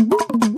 Música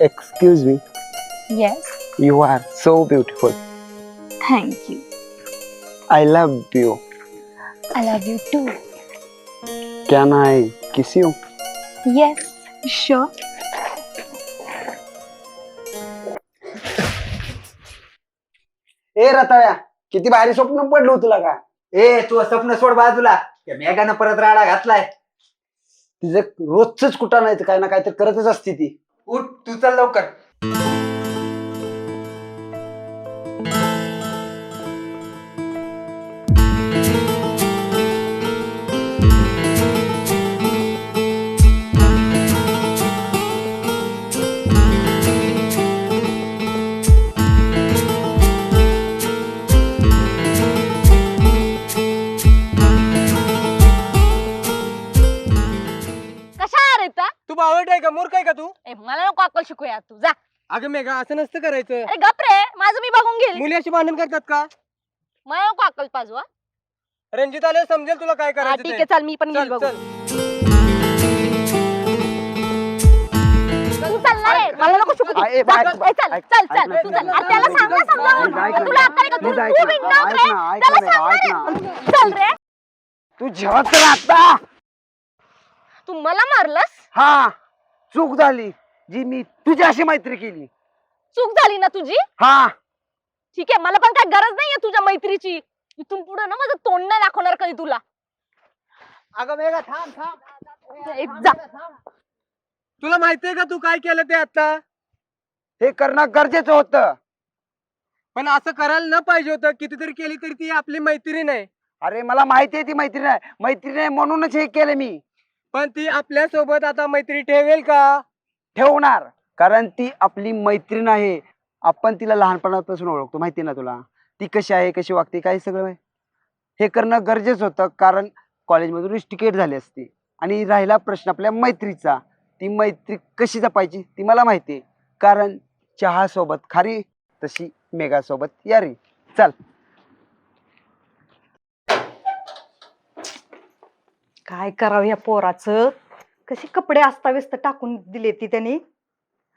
Excuse me, Yes, you are so beautiful. thank you. I love you. I love you too. Can I kiss you? Yes, sure. ए रताळ्या किती भारी स्वप्न पडलं तुला का ए तू स्वप्न सोड बाजूला त्या मेघानं परत राडा घातलाय तिचं रोजच कुठं नाही तर काय ना काय तर करतच असते ती उठ तू चल लवकर. शिकूया तू जा अगं मेघा असं नसतं करायचं अरे गप रे माझं मी बघून घेईल मुली अशी भांडण करतात का मला नको अक्कल पाजू हा. रणजित आले समजेल तुला काय हा करायचं ठीक ते. आहे चल मी पण घेईल चल बघून चल तू चल ना रे मला नको शिकू तू. आ, ए, जा, ऐक, ए, चल ऐक, चल ऐक चल ना, तू ऐक चल ना. अरे त्याला सांग ना ऐक ना, समजावून. ऐक ना, तुला अक्कल आहे का? तू ऐक ना, तू बिनधास्त ऐक रे. ना, ऐक त्याला ना, सांग ऐक ना ना. रे. चल रे तू जेवत तर आता तू मला मारलंस हा चूक झाली जी मी तुझ्याशी मैत्री केली. चूक झाली ना तुझी? हा. ठीक आहे मला पण काय गरज नाहीये तुझ्या मैत्रीची. इथून पुढे ना माझं तोंड नाही दाखवणार कधी तुला. अगं मेघा थांब थांब. जा तुला माहितीये का तू काय केलं ते आता? हे करणं गरजेचं होतं. पण असं करायला न पाहिजे होतं कितीतरी केली तरी ती आपली मैत्रीण आहे अरे मला माहिती आहे ती मैत्रीण आहे मैत्रीण आहे म्हणूनच हे केलं मी. पण ती आपल्यासोबत आता मैत्री ठेवेल का? ठेवणार. कारण ती आपली मैत्रीण आहे. आपण तिला लहानपणापासून ओळखतो. माहिती आहे ना तुला? ती कशी आहे कशी वागते काय सगळं हे करणं गरजेचं होतं. कारण कॉलेजमधून रिस्टिकेट झाली असती. आणि राहिला प्रश्न आपल्या मैत्रीचा. ती मैत्री कशी जपायची ती मला माहिती आहे. कारण चहासोबत खारी तशी मेघासोबत यारी. चल. काय करावं या पोराचं? कसे कपडे अस्ताव्यस्त टाकून दिले ती त्यांनी?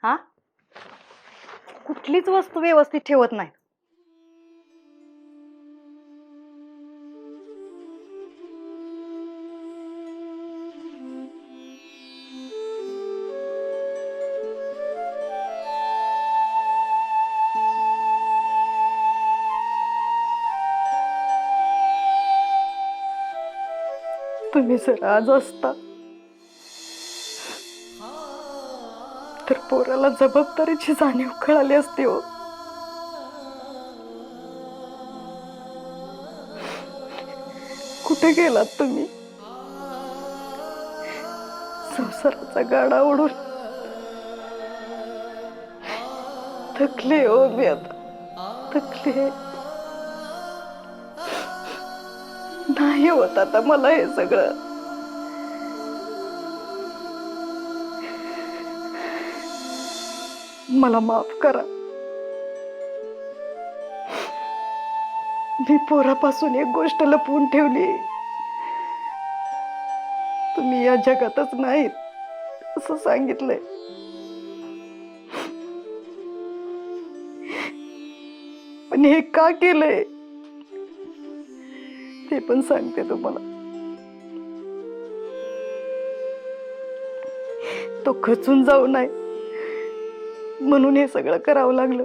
हा? कुठलीच वस्तू व्यवस्थित ठेवत नाही. तुम्ही सर आज असता. तर जबाबदारीची जाणीव कळाली असती हो. कुठे गेलात तुम्ही? संसाराचा गाडा ओढून. थकले हो मी आता. थकले नाही होत आता मला हे सगळं. मला माफ करा. मी पोरापासून एक गोष्ट लपवून ठेवली. तुम्ही या जगातच नाहीत असं सांगितलंय. पण हे का केलंय? ते पण सांगते तुम्हाला. तो खचून जाऊ नये. म्हणून हे सगळं करावं लागलं.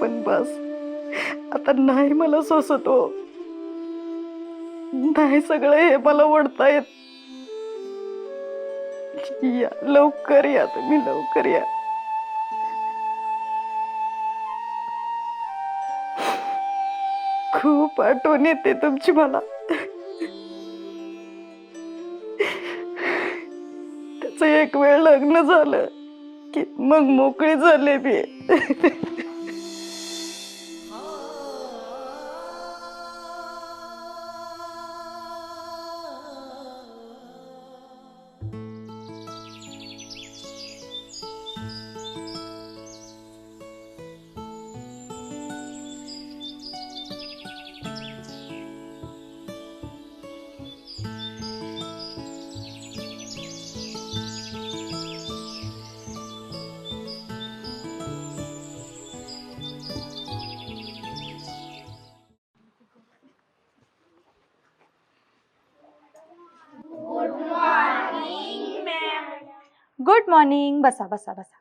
पण बस आता नाही मला सोसत. हो नाही सगळं हे मला ओढता येत. या लवकर या तुम्ही लवकर या. खूप आठवण येते तुमची मला. एक वेळ लग्न झालं की मग मोकळी झाले मी. गुड मॉर्निंग बसा बसा बसा.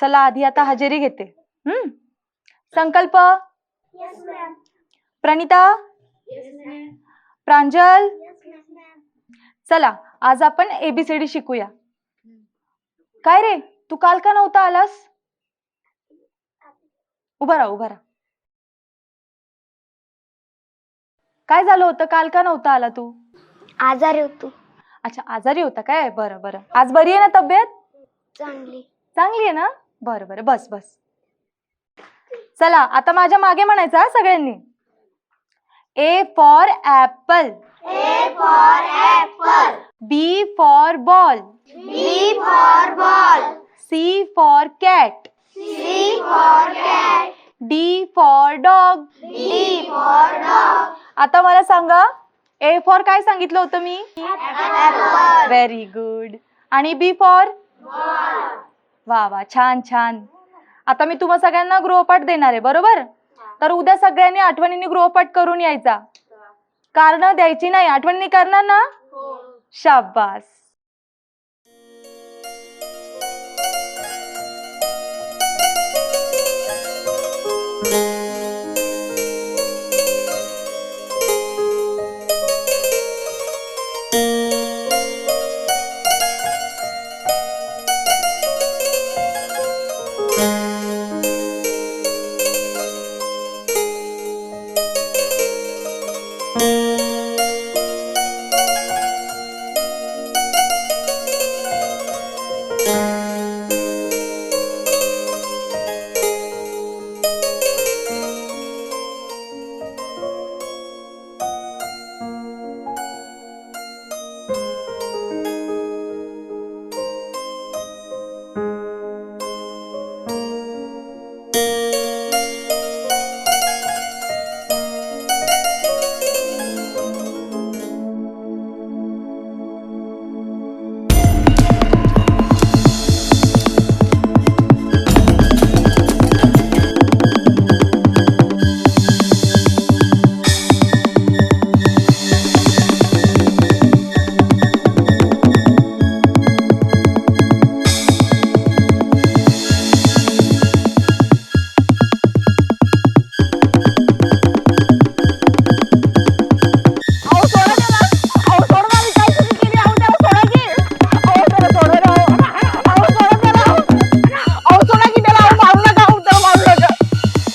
चला आधी आता हजेरी घेते. हम्म? संकल्प? प्रणिता? प्रांजल? चला आज आपण एबीसीडी शिकूया. काय रे? तू काल का नव्हता आलास? उभा राहा उभा राहा. काय झालं होतं? काल का नव्हता आला तू? आजारी होतो. अच्छा आजारी होता काय? बरं बरं. आज बरी आहे ना तब्येत? चांगली. चांगली आहे ना? बरं बरं. बस बस. चला आता माझ्या मागे म्हणायचं हा सगळ्यांनी. A for apple A for apple B for ball B for ball C for cat C for cat D for dog D for dog आता मला सांगा ए फॉर काय सांगितलं होतं मी? व्हेरी गुड आणि बी फॉर वा वा छान छान. आता मी तुम्हा सगळ्यांना गृहपाठ देणार आहे बरोबर? तर उद्या सगळ्यांनी आठवणीने गृहपाठ करून यायचा. कारण द्यायची नाही. आठवणी करणार ना? शाबास.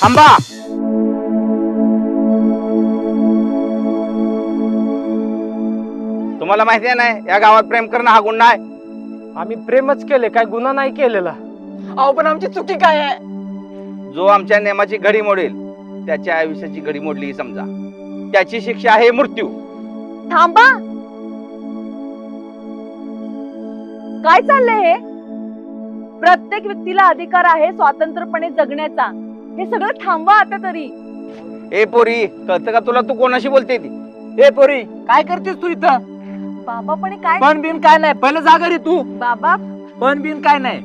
थांबा. तुम्हाला माहिती आहे ना या गावात प्रेम करणं हा गुन्हा आहे. आम्ही प्रेमच केले काय गुन्हा नाही केलेला. अहो पण आमची चुकी काय आहे? जो आमच्या नियमाची घडी मोडेल त्याच्या आयुष्याची घडी मोडली समजा. त्याची शिक्षा आहे मृत्यू. थांबा. काय चाललंय हे? प्रत्येक व्यक्तीला अधिकार आहे स्वातंत्र्यपणे जगण्याचा. हे सगळं थांबवा आता तरी. ए पोरी कळतं का तुला तू कोणाशी बोलते ती? ए पोरी काय करतेस तू इथं? बाबा पण काय पण बिन काय नाही पहिलं जागा रे तू. बाबा पण बिन काय नाही.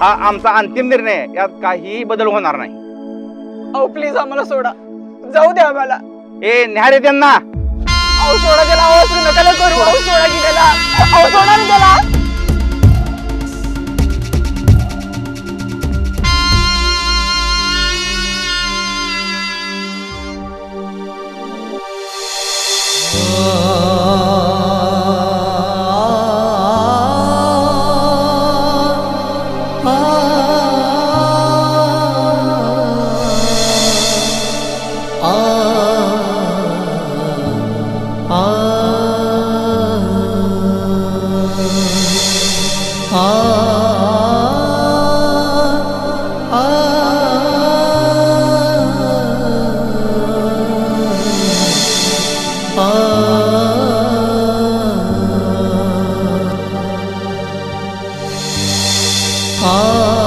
हा आमचा अंतिम निर्णय आहे. यात काहीही बदल होणार नाही. अहो प्लीज आम्हाला सोडा. जाऊ द्या आम्हाला. ए न्यारे त्यांना. अहो सोडा त्याला अहो असं नका ना करू. अहो सोडा की त्याला अहो सोडा ना त्याला Ah